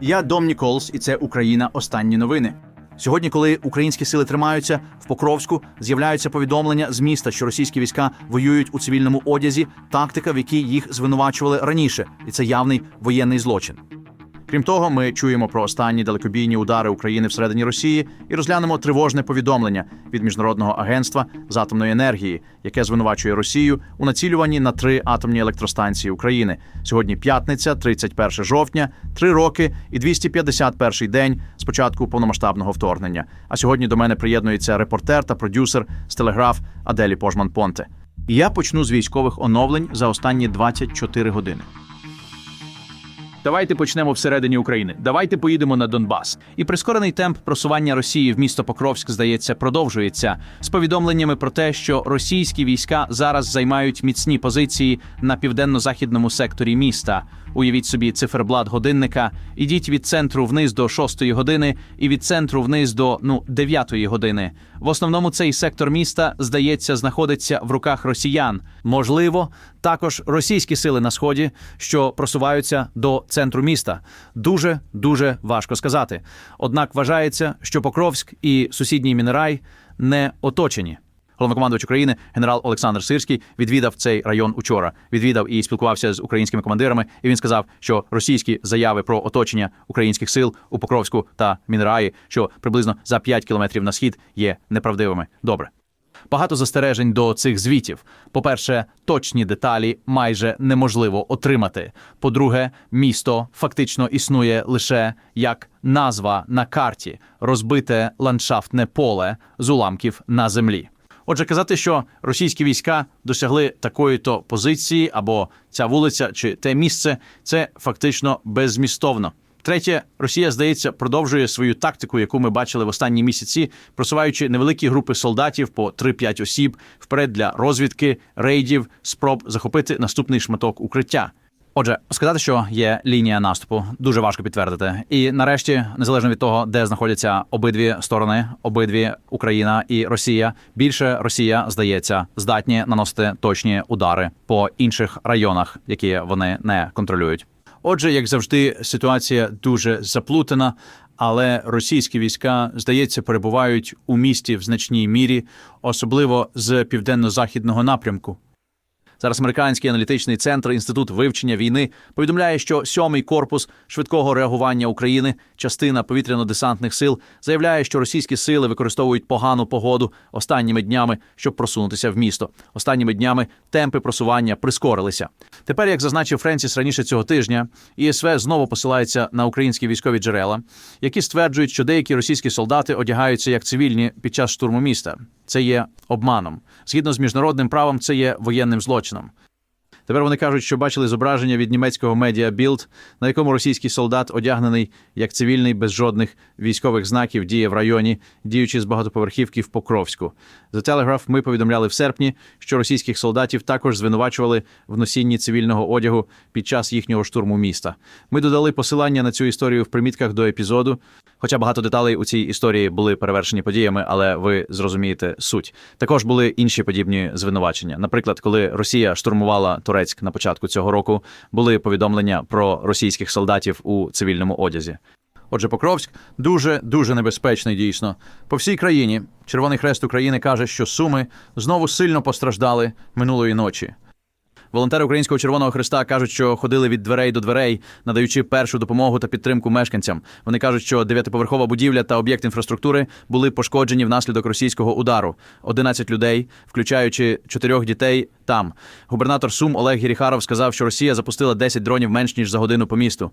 Я Дом Ніколс, і це Україна. Останні новини. Сьогодні, коли українські сили тримаються в Покровську, з'являються повідомлення з міста, що російські війська воюють у цивільному одязі, тактика, в якій їх звинувачували раніше, і це явний воєнний злочин. Крім того, ми чуємо про останні далекобійні удари України всередині Росії і розглянемо тривожне повідомлення від міжнародного агентства з атомної енергії, яке звинувачує Росію у націлюванні на три атомні електростанції України. Сьогодні п'ятниця, 31 жовтня, три роки і 251 день з початку повномасштабного вторгнення. А сьогодні до мене приєднується репортер та продюсер з телеграф Аделі Пожман Понте. Я почну з військових оновлень за останні 24 години. Давайте почнемо всередині України. Давайте поїдемо на Донбас. І прискорений темп просування Росії в місто Покровськ, здається, продовжується з повідомленнями про те, що російські війська зараз займають міцні позиції на південно-західному секторі міста. Уявіть собі циферблат годинника. Ідіть від центру вниз до 6 години і від центру вниз до ну 9 години. В основному цей сектор міста здається знаходиться в руках росіян. Можливо, також російські сили на сході, що просуваються до центру міста. Дуже дуже важко сказати. Однак вважається, що Покровськ і сусідній Мінерай не оточені. Головнокомандувач України генерал Олександр Сирський відвідав цей район учора. Відвідав і спілкувався з українськими командирами. І він сказав, що російські заяви про оточення українських сил у Покровську та Мінераї, що приблизно за 5 кілометрів на схід, є неправдивими. Добре. Багато застережень до цих звітів. По-перше, точні деталі майже неможливо отримати. По-друге, місто фактично існує лише як назва на карті, розбите ландшафтне поле з уламків на землі. Отже, казати, що російські війська досягли такої-то позиції, або ця вулиця чи те місце, це фактично беззмістовно. Третє, Росія, здається, продовжує свою тактику, яку ми бачили в останні місяці, просуваючи невеликі групи солдатів по 3-5 осіб вперед для розвідки, рейдів, спроб захопити наступний шматок укриття. Отже, сказати, що є лінія наступу, дуже важко підтвердити. І нарешті, незалежно від того, де знаходяться обидві сторони, обидві Україна і Росія, більше Росія здається здатні наносити точні удари по інших районах, які вони не контролюють. Отже, як завжди, ситуація дуже заплутана, але російські війська, здається, перебувають у місті в значній мірі, особливо з південно-західного напрямку. Зараз американський аналітичний центр інститут вивчення війни повідомляє, що сьомий корпус швидкого реагування України, частина повітряно-десантних сил, заявляє, що російські сили використовують погану погоду останніми днями, щоб просунутися в місто. Останніми днями темпи просування прискорилися. Тепер, як зазначив Френсіс раніше цього тижня, ІСВ знову посилається на українські військові джерела, які стверджують, що деякі російські солдати одягаються як цивільні під час штурму міста. Це є обманом. Згідно з міжнародним правом, це є воєнним злочином. zločinom. Тепер вони кажуть, що бачили зображення від німецького медіа Bild, на якому російський солдат, одягнений як цивільний без жодних військових знаків, діє в районі, діючи з багатоповерхівки в Покровську. The Telegraph ми повідомляли в серпні, що російських солдатів також звинувачували в носінні цивільного одягу під час їхнього штурму міста. Ми додали посилання на цю історію в примітках до епізоду. Хоча багато деталей у цій історії були перевершені подіями, але ви зрозумієте суть. Також були інші подібні звинувачення. Наприклад, коли Росія штурмувала Турецьк на початку цього року, були повідомлення про російських солдатів у цивільному одязі. Отже, Покровськ дуже дуже небезпечний дійсно. По всій країні Червоний Хрест України каже, що Суми знову сильно постраждали минулої ночі. Волонтери Українського Червоного Христа кажуть, що ходили від дверей до дверей, надаючи першу допомогу та підтримку мешканцям. Вони кажуть, що дев'ятиповерхова будівля та об'єкт інфраструктури були пошкоджені внаслідок російського удару. 11 людей, включаючи чотирьох дітей, там. Губернатор Сум Олег Гіріхаров сказав, що Росія запустила 10 дронів менш ніж за годину по місту.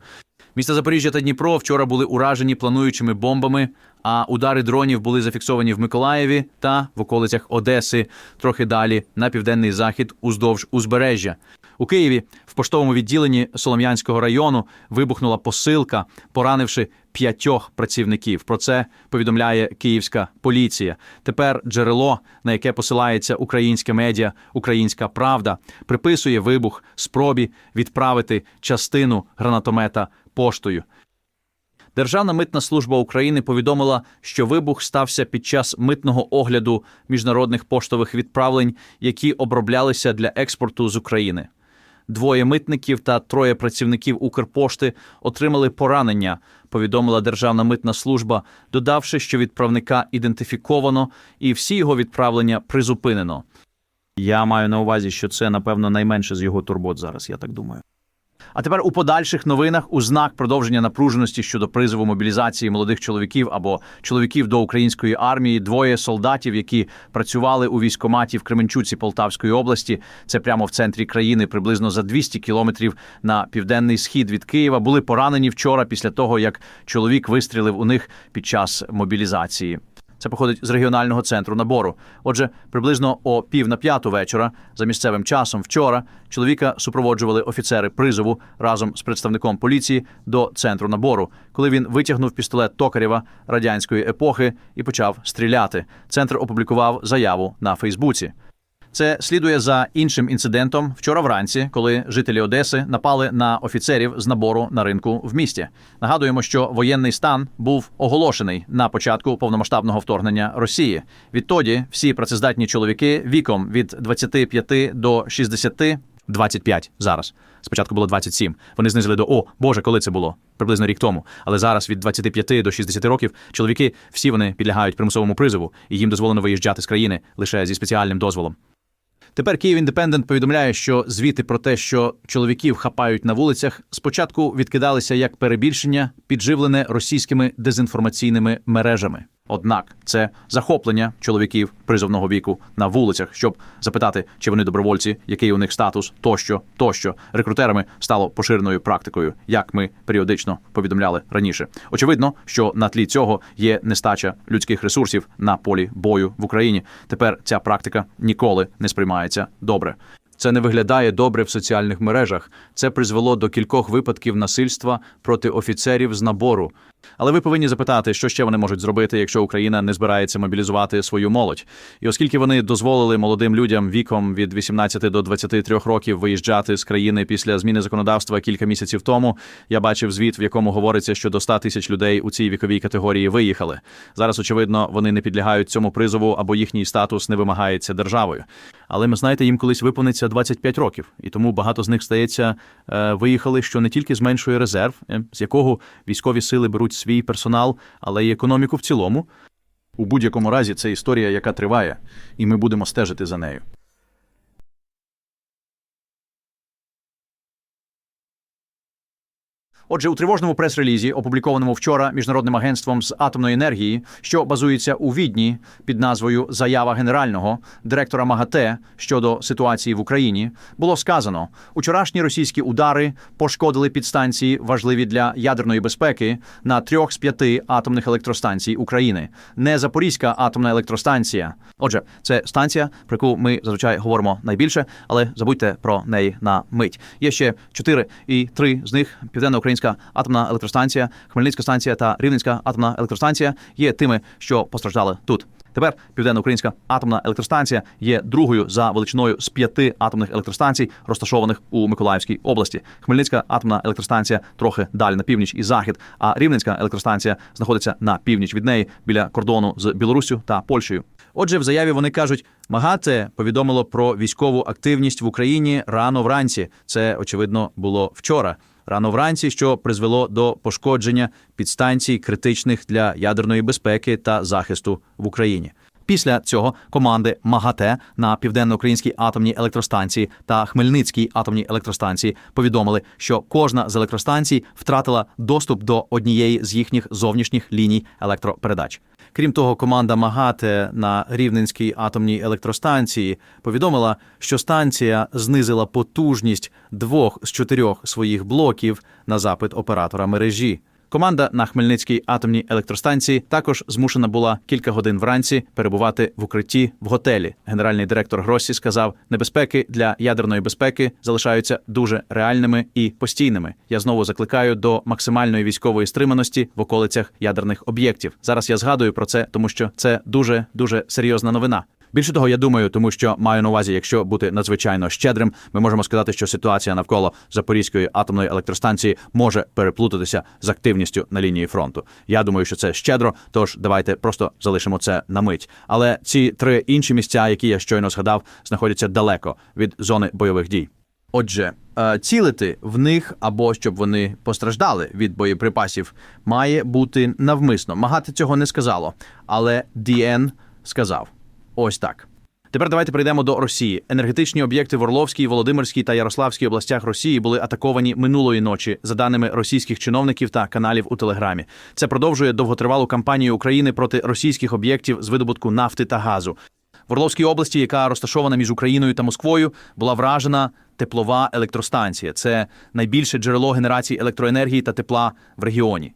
Міста Запоріжжя та Дніпро вчора були уражені плануючими бомбами, а удари дронів були зафіксовані в Миколаєві та в околицях Одеси, трохи далі на південний захід уздовж узбережжя. У Києві в поштовому відділенні Солом'янського району вибухнула посилка, поранивши п'ятьох працівників. Про це повідомляє київська поліція. Тепер джерело, на яке посилається українське медіа, Українська Правда, приписує вибух спробі відправити частину гранатомета поштою. Державна митна служба України повідомила, що вибух стався під час митного огляду міжнародних поштових відправлень, які оброблялися для експорту з України. Двоє митників та троє працівників Укрпошти отримали поранення. Повідомила Державна митна служба, додавши, що відправника ідентифіковано і всі його відправлення призупинено. Я маю на увазі, що це, напевно, найменше з його турбот зараз, я так думаю. А тепер у подальших новинах у знак продовження напруженості щодо призову мобілізації молодих чоловіків або чоловіків до української армії. Двоє солдатів, які працювали у військкоматі в Кременчуці Полтавської області, це прямо в центрі країни, приблизно за 200 кілометрів на південний схід від Києва, були поранені вчора після того, як чоловік вистрілив у них під час мобілізації. Це походить з регіонального центру набору. Отже, приблизно о пів на п'яту вечора, за місцевим часом, вчора чоловіка супроводжували офіцери призову разом з представником поліції до центру набору, коли він витягнув пістолет Токарєва радянської епохи і почав стріляти. Центр опублікував заяву на Фейсбуці. Це слідує за іншим інцидентом вчора вранці, коли жителі Одеси напали на офіцерів з набору на ринку в місті. Нагадуємо, що воєнний стан був оголошений на початку повномасштабного вторгнення Росії. Відтоді всі працездатні чоловіки віком від 25 до 60 25 зараз. Спочатку було 27. Вони знизили до о Боже, коли це було? Приблизно рік тому. Але зараз від 25 до 60 років чоловіки всі вони підлягають примусовому призову, і їм дозволено виїжджати з країни лише зі спеціальним дозволом. Тепер Київ Індепендент повідомляє, що звіти про те, що чоловіків хапають на вулицях, спочатку відкидалися як перебільшення, підживлене російськими дезінформаційними мережами. Однак це захоплення чоловіків призовного віку на вулицях, щоб запитати, чи вони добровольці, який у них статус, тощо, тощо рекрутерами стало поширеною практикою, як ми періодично повідомляли раніше. Очевидно, що на тлі цього є нестача людських ресурсів на полі бою в Україні. Тепер ця практика ніколи не сприймається добре. Це не виглядає добре в соціальних мережах. Це призвело до кількох випадків насильства проти офіцерів з набору. Але ви повинні запитати, що ще вони можуть зробити, якщо Україна не збирається мобілізувати свою молодь. І оскільки вони дозволили молодим людям віком від 18 до 23 років виїжджати з країни після зміни законодавства кілька місяців тому, я бачив звіт, в якому говориться, що до 100 тисяч людей у цій віковій категорії виїхали. Зараз, очевидно, вони не підлягають цьому призову або їхній статус не вимагається державою. Але ми знаєте, їм колись виповниться 25 років, і тому багато з них стається е, виїхали, що не тільки зменшує резерв, е, з якого військові сили беруть свій персонал, але й економіку в цілому. У будь-якому разі це історія, яка триває, і ми будемо стежити за нею. Отже, у тривожному прес-релізі, опублікованому вчора міжнародним агентством з атомної енергії, що базується у відні під назвою Заява генерального директора МАГАТЕ щодо ситуації в Україні, було сказано: учорашні російські удари пошкодили підстанції, важливі для ядерної безпеки, на трьох з п'яти атомних електростанцій України. Не Запорізька атомна електростанція. Отже, це станція, про яку ми зазвичай говоримо найбільше, але забудьте про неї на мить. Є ще чотири і три з них південно-українська атомна електростанція, Хмельницька станція та Рівненська атомна електростанція є тими, що постраждали тут. Тепер південно-українська атомна електростанція є другою за величиною з п'яти атомних електростанцій, розташованих у Миколаївській області. Хмельницька атомна електростанція трохи далі на північ і захід. А Рівненська електростанція знаходиться на північ від неї біля кордону з Білоруссю та Польщею. Отже, в заяві вони кажуть, МАГАТЕ повідомило про військову активність в Україні рано вранці. Це очевидно було вчора. Рано вранці, що призвело до пошкодження підстанцій критичних для ядерної безпеки та захисту в Україні. Після цього команди МАГАТЕ на південно-українській атомній електростанції та Хмельницькій атомній електростанції повідомили, що кожна з електростанцій втратила доступ до однієї з їхніх зовнішніх ліній електропередач. Крім того, команда МАГАТЕ на Рівненській атомній електростанції повідомила, що станція знизила потужність двох з чотирьох своїх блоків на запит оператора мережі. Команда на Хмельницькій атомній електростанції також змушена була кілька годин вранці перебувати в укритті в готелі. Генеральний директор Гроссі сказав, небезпеки для ядерної безпеки залишаються дуже реальними і постійними. Я знову закликаю до максимальної військової стриманості в околицях ядерних об'єктів. Зараз я згадую про це, тому що це дуже дуже серйозна новина. Більше того, я думаю, тому що маю на увазі, якщо бути надзвичайно щедрим, ми можемо сказати, що ситуація навколо Запорізької атомної електростанції може переплутатися з активністю на лінії фронту. Я думаю, що це щедро. Тож давайте просто залишимо це на мить. Але ці три інші місця, які я щойно згадав, знаходяться далеко від зони бойових дій. Отже, е, цілити в них або щоб вони постраждали від боєприпасів, має бути навмисно. Магати цього не сказало, але ДН сказав. Ось так. Тепер давайте перейдемо до Росії. Енергетичні об'єкти в Орловській, Володимирській та Ярославській областях Росії були атаковані минулої ночі, за даними російських чиновників та каналів у Телеграмі. Це продовжує довготривалу кампанію України проти російських об'єктів з видобутку нафти та газу. В Орловській області, яка розташована між Україною та Москвою, була вражена теплова електростанція. Це найбільше джерело генерації електроенергії та тепла в регіоні.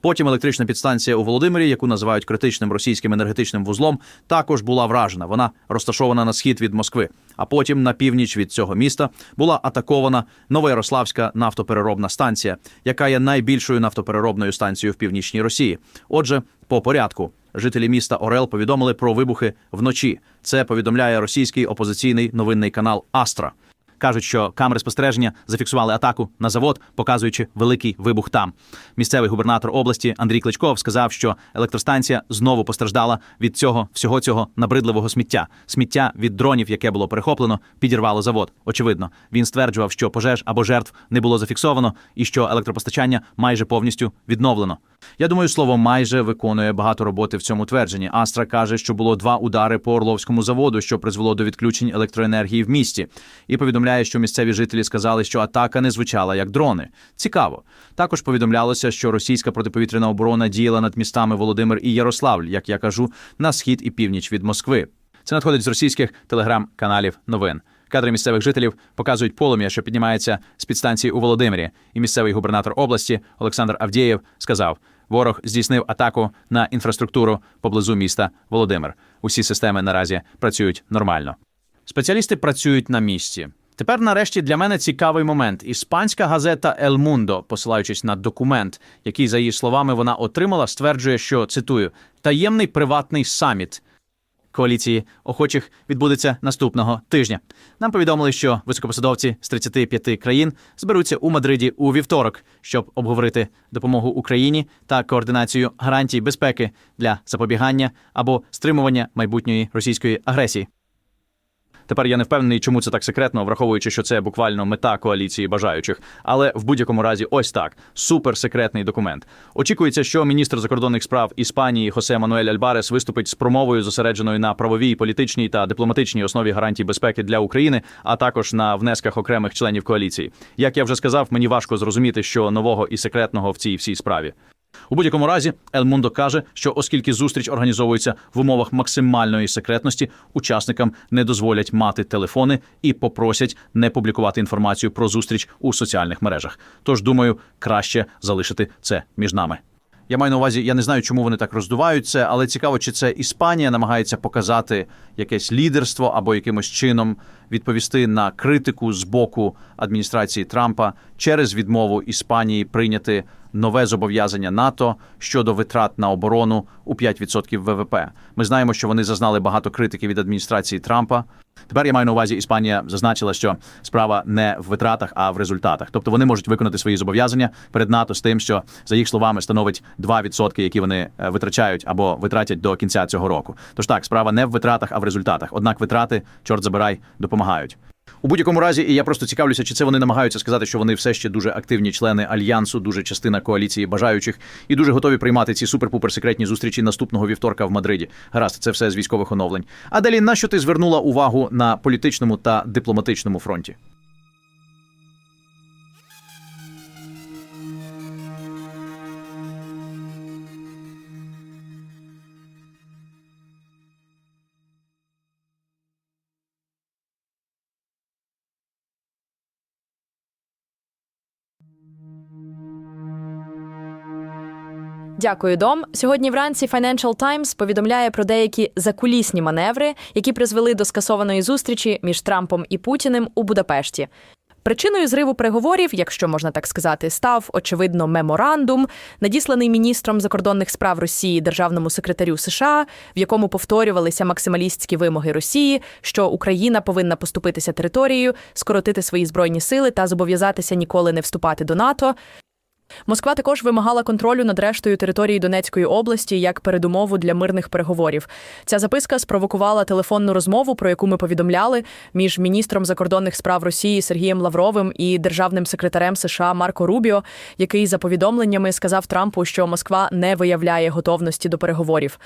Потім електрична підстанція у Володимирі, яку називають критичним російським енергетичним вузлом, також була вражена. Вона розташована на схід від Москви. А потім на північ від цього міста була атакована Новоярославська нафтопереробна станція, яка є найбільшою нафтопереробною станцією в північній Росії. Отже, по порядку. Жителі міста Орел повідомили про вибухи вночі. Це повідомляє російський опозиційний новинний канал Астра. Кажуть, що камери спостереження зафіксували атаку на завод, показуючи великий вибух там. Місцевий губернатор області Андрій Кличков сказав, що електростанція знову постраждала від цього всього цього набридливого сміття. Сміття від дронів, яке було перехоплено, підірвало завод. Очевидно, він стверджував, що пожеж або жертв не було зафіксовано, і що електропостачання майже повністю відновлено. Я думаю, слово майже виконує багато роботи в цьому твердженні. Астра каже, що було два удари по Орловському заводу, що призвело до відключень електроенергії в місті, і повідомляє, що місцеві жителі сказали, що атака не звучала як дрони. Цікаво. Також повідомлялося, що російська протиповітряна оборона діяла над містами Володимир і Ярославль, як я кажу, на схід і північ від Москви. Це надходить з російських телеграм-каналів новин. Кадри місцевих жителів показують полум'я, що піднімається з підстанції у Володимирі. І місцевий губернатор області Олександр Авдєєв сказав: ворог здійснив атаку на інфраструктуру поблизу міста Володимир. Усі системи наразі працюють нормально. Спеціалісти працюють на місці. Тепер, нарешті, для мене цікавий момент. Іспанська газета «El Mundo», посилаючись на документ, який, за її словами, вона отримала, стверджує, що цитую таємний приватний саміт коаліції охочих відбудеться наступного тижня. Нам повідомили, що високопосадовці з 35 країн зберуться у Мадриді у вівторок, щоб обговорити допомогу Україні та координацію гарантій безпеки для запобігання або стримування майбутньої російської агресії. Тепер я не впевнений, чому це так секретно, враховуючи, що це буквально мета коаліції бажаючих. Але в будь-якому разі, ось так суперсекретний документ. Очікується, що міністр закордонних справ Іспанії Хосе Мануель Альбарес виступить з промовою, зосередженою на правовій, політичній та дипломатичній основі гарантій безпеки для України, а також на внесках окремих членів коаліції. Як я вже сказав, мені важко зрозуміти, що нового і секретного в цій всій справі. У будь-якому разі, Мундо каже, що оскільки зустріч організовується в умовах максимальної секретності, учасникам не дозволять мати телефони і попросять не публікувати інформацію про зустріч у соціальних мережах. Тож, думаю, краще залишити це між нами. Я маю на увазі, я не знаю, чому вони так роздувають це, але цікаво, чи це Іспанія намагається показати якесь лідерство або якимось чином відповісти на критику з боку адміністрації Трампа через відмову Іспанії прийняти нове зобов'язання НАТО щодо витрат на оборону у 5% ВВП. Ми знаємо, що вони зазнали багато критики від адміністрації Трампа. Тепер я маю на увазі, Іспанія зазначила, що справа не в витратах, а в результатах. Тобто вони можуть виконати свої зобов'язання перед НАТО з тим, що за їх словами становить 2%, які вони е, витрачають або витратять до кінця цього року. Тож так, справа не в витратах, а в результатах. Однак витрати, чорт забирай, допомагають. У будь-якому разі, і я просто цікавлюся, чи це вони намагаються сказати, що вони все ще дуже активні члени альянсу, дуже частина коаліції бажаючих і дуже готові приймати ці супер-пупер секретні зустрічі наступного вівторка в Мадриді. Гаразд, це все з військових оновлень. А далі, на що ти звернула увагу на політичному та дипломатичному фронті? Дякую, Дом. Сьогодні вранці Financial Times повідомляє про деякі закулісні маневри, які призвели до скасованої зустрічі між Трампом і Путіним у Будапешті. Причиною зриву переговорів, якщо можна так сказати, став очевидно меморандум, надісланий міністром закордонних справ Росії державному секретарю США, в якому повторювалися максималістські вимоги Росії, що Україна повинна поступитися територією, скоротити свої збройні сили та зобов'язатися ніколи не вступати до НАТО. Москва також вимагала контролю над рештою території Донецької області як передумову для мирних переговорів. Ця записка спровокувала телефонну розмову, про яку ми повідомляли між міністром закордонних справ Росії Сергієм Лавровим і державним секретарем США Марко Рубіо, який за повідомленнями сказав Трампу, що Москва не виявляє готовності до переговорів.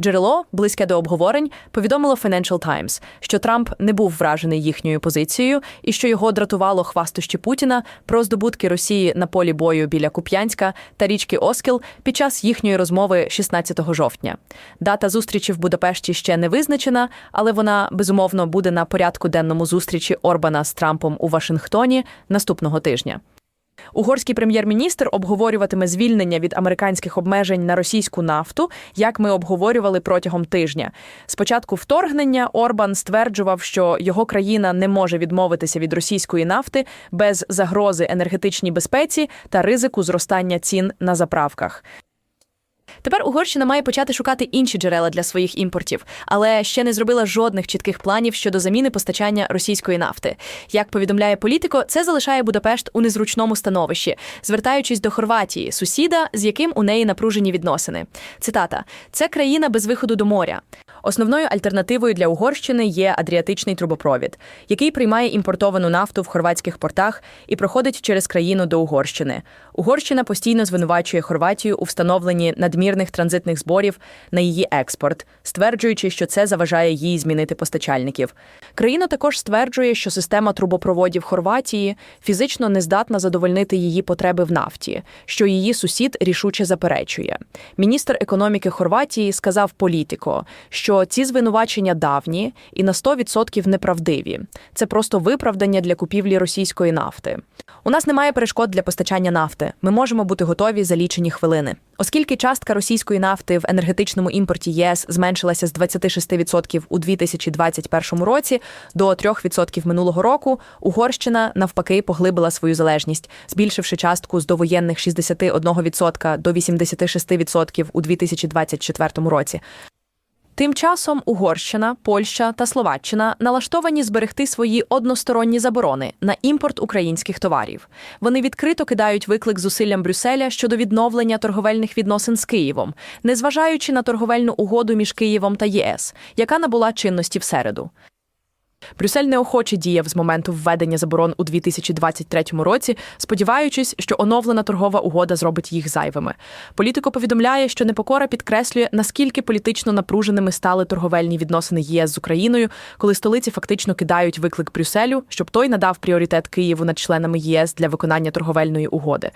Джерело, близьке до обговорень, повідомило Financial Times, що Трамп не був вражений їхньою позицією і що його дратувало хвастощі Путіна про здобутки Росії на полі бою біля Куп'янська та річки Оскіл під час їхньої розмови 16 жовтня. Дата зустрічі в Будапешті ще не визначена, але вона безумовно буде на порядку денному зустрічі Орбана з Трампом у Вашингтоні наступного тижня. Угорський прем'єр-міністр обговорюватиме звільнення від американських обмежень на російську нафту, як ми обговорювали протягом тижня. Спочатку вторгнення Орбан стверджував, що його країна не може відмовитися від російської нафти без загрози енергетичній безпеці та ризику зростання цін на заправках. Тепер Угорщина має почати шукати інші джерела для своїх імпортів, але ще не зробила жодних чітких планів щодо заміни постачання російської нафти. Як повідомляє політико, це залишає Будапешт у незручному становищі, звертаючись до Хорватії, сусіда, з яким у неї напружені відносини. Цитата: це країна без виходу до моря. Основною альтернативою для Угорщини є Адріатичний трубопровід, який приймає імпортовану нафту в хорватських портах і проходить через країну до Угорщини. Угорщина постійно звинувачує Хорватію у встановленні надмірних транзитних зборів на її експорт, стверджуючи, що це заважає їй змінити постачальників. Країна також стверджує, що система трубопроводів Хорватії фізично не здатна задовольнити її потреби в нафті, що її сусід рішуче заперечує. Міністр економіки Хорватії сказав політико, що ці звинувачення давні і на 100% неправдиві. Це просто виправдання для купівлі російської нафти. У нас немає перешкод для постачання нафти. Ми можемо бути готові за лічені хвилини. Оскільки частка російської нафти в енергетичному імпорті ЄС зменшилася з 26% у 2021 році до 3% минулого року, Угорщина навпаки поглибила свою залежність, збільшивши частку з довоєнних 61% до 86% у 2024 році. Тим часом Угорщина, Польща та Словаччина налаштовані зберегти свої односторонні заборони на імпорт українських товарів. Вони відкрито кидають виклик зусиллям Брюсселя щодо відновлення торговельних відносин з Києвом, незважаючи на торговельну угоду між Києвом та ЄС, яка набула чинності в середу. Брюссель неохоче діяв з моменту введення заборон у 2023 році, сподіваючись, що оновлена торгова угода зробить їх зайвими. Політико повідомляє, що непокора підкреслює, наскільки політично напруженими стали торговельні відносини ЄС з Україною, коли столиці фактично кидають виклик Брюсселю, щоб той надав пріоритет Києву над членами ЄС для виконання торговельної угоди.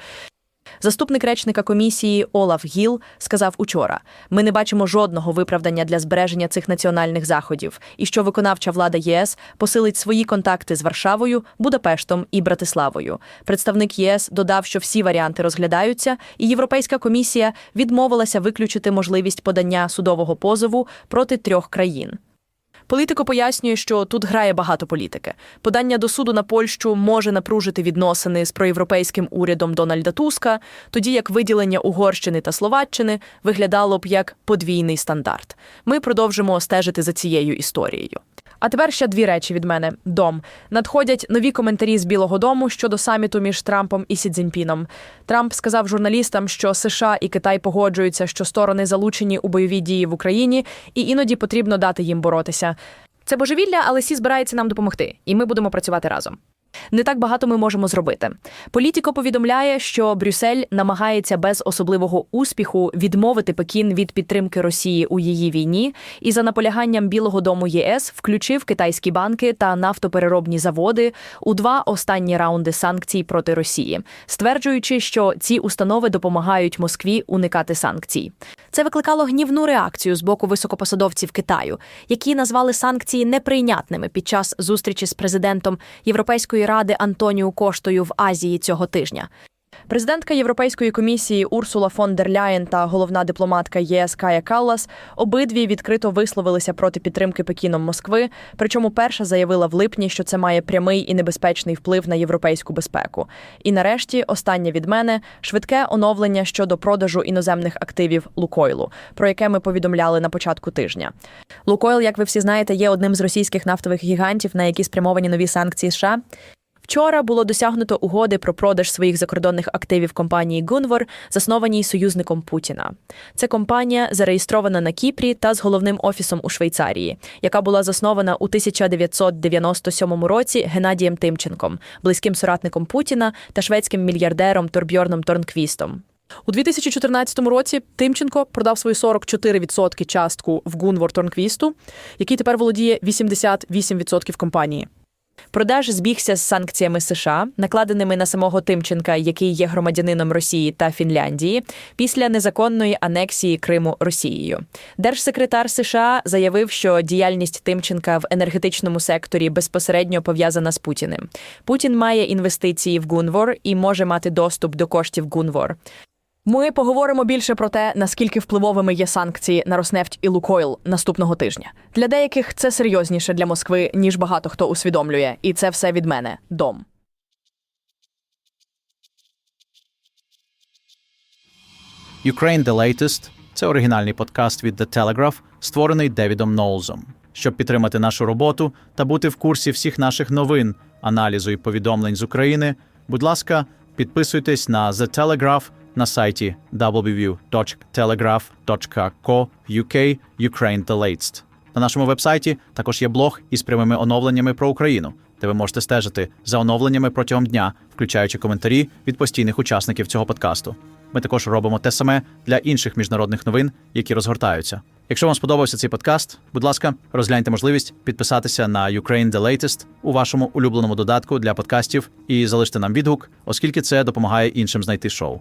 Заступник речника комісії Олаф Гіл сказав учора: ми не бачимо жодного виправдання для збереження цих національних заходів, і що виконавча влада ЄС посилить свої контакти з Варшавою, Будапештом і Братиславою. Представник ЄС додав, що всі варіанти розглядаються, і Європейська комісія відмовилася виключити можливість подання судового позову проти трьох країн. Політико пояснює, що тут грає багато політики. Подання до суду на Польщу може напружити відносини з проєвропейським урядом Дональда Туска, тоді як виділення Угорщини та Словаччини виглядало б як подвійний стандарт. Ми продовжимо стежити за цією історією. А тепер ще дві речі від мене. Дом надходять нові коментарі з Білого Дому щодо саміту між Трампом і Сі Цзіньпіном. Трамп сказав журналістам, що США і Китай погоджуються, що сторони залучені у бойові дії в Україні, і іноді потрібно дати їм боротися. Це божевілля, але Сі збирається нам допомогти, і ми будемо працювати разом. Не так багато ми можемо зробити. Політико повідомляє, що Брюссель намагається без особливого успіху відмовити Пекін від підтримки Росії у її війні, і за наполяганням Білого Дому ЄС включив китайські банки та нафтопереробні заводи у два останні раунди санкцій проти Росії, стверджуючи, що ці установи допомагають Москві уникати санкцій. Це викликало гнівну реакцію з боку високопосадовців Китаю, які назвали санкції неприйнятними під час зустрічі з президентом Європейської ради Антоніу Коштою в Азії цього тижня. Президентка Європейської комісії Урсула фон дер Ляєн та головна дипломатка ЄС Кая Каллас обидві відкрито висловилися проти підтримки Пекіном Москви. Причому перша заявила в липні, що це має прямий і небезпечний вплив на європейську безпеку. І нарешті, останнє від мене швидке оновлення щодо продажу іноземних активів Лукойлу, про яке ми повідомляли на початку тижня. Лукойл, як ви всі знаєте, є одним з російських нафтових гігантів, на які спрямовані нові санкції США. Вчора було досягнуто угоди про продаж своїх закордонних активів компанії Gunvor, заснованій союзником Путіна. Це компанія зареєстрована на Кіпрі та з головним офісом у Швейцарії, яка була заснована у 1997 році Геннадієм Тимченком, близьким соратником Путіна та шведським мільярдером Торбьорном Торнквістом. У 2014 році Тимченко продав свою 44% частку в Гунвор Торнквісту, який тепер володіє 88% компанії. Продаж збігся з санкціями США, накладеними на самого Тимченка, який є громадянином Росії та Фінляндії, після незаконної анексії Криму Росією. Держсекретар США заявив, що діяльність Тимченка в енергетичному секторі безпосередньо пов'язана з Путіним. Путін має інвестиції в Гунвор і може мати доступ до коштів Гунвор. Ми поговоримо більше про те, наскільки впливовими є санкції на Роснефть і Лукойл наступного тижня. Для деяких це серйозніше для Москви, ніж багато хто усвідомлює, і це все від мене. Дом. Ukraine The Latest – це оригінальний подкаст від The Telegraph, створений Девідом Ноулзом. Щоб підтримати нашу роботу та бути в курсі всіх наших новин, аналізу і повідомлень з України, будь ласка, підписуйтесь на The Telegraph на сайті www.telegraph.co.uk Ukraine The Latest. На нашому вебсайті також є блог із прямими оновленнями про Україну, де ви можете стежити за оновленнями протягом дня, включаючи коментарі від постійних учасників цього подкасту. Ми також робимо те саме для інших міжнародних новин, які розгортаються. Якщо вам сподобався цей подкаст, будь ласка, розгляньте можливість підписатися на Ukraine The Latest у вашому улюбленому додатку для подкастів і залиште нам відгук, оскільки це допомагає іншим знайти шоу.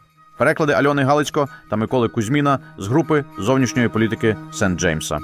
Переклади Альони Галицько та Миколи Кузьміна з групи зовнішньої політики Сент Джеймса.